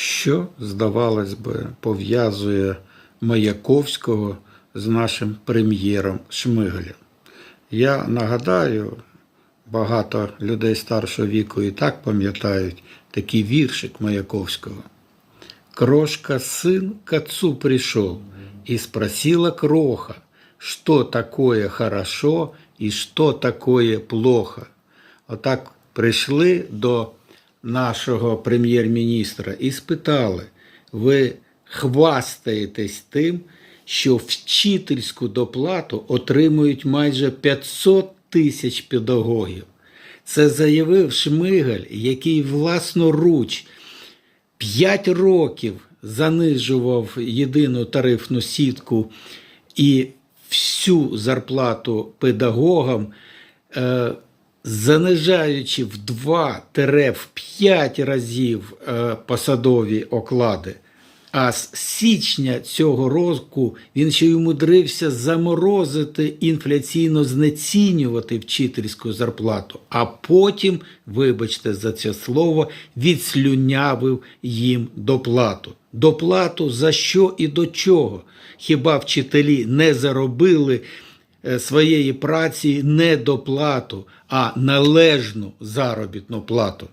Що, здавалось би, пов'язує Маяковського з нашим прем'єром Шмигалем? Я нагадаю, багато людей старшого віку і так пам'ятають такий віршик Маяковського. Крошка сын к отцу пришел и спросила кроха, что такое хорошо и что такое плохо. Отак прийшли до нашого прем'єр-міністра і спитали: ви хвастаєтесь тим, що вчительську доплату отримують майже 500 тисяч педагогів. Це заявив Шмигаль, який власноруч П'ять років занижував єдину тарифну сітку і всю зарплату педагогам, е, занижаючи в 2-5 разів е, посадові оклади. А з січня цього року він ще й умудрився заморозити інфляційно знецінювати вчительську зарплату, а потім, вибачте за це слово, відслюнявив їм доплату. Доплату за що і до чого? Хіба вчителі не заробили своєї праці не доплату, а належну заробітну плату?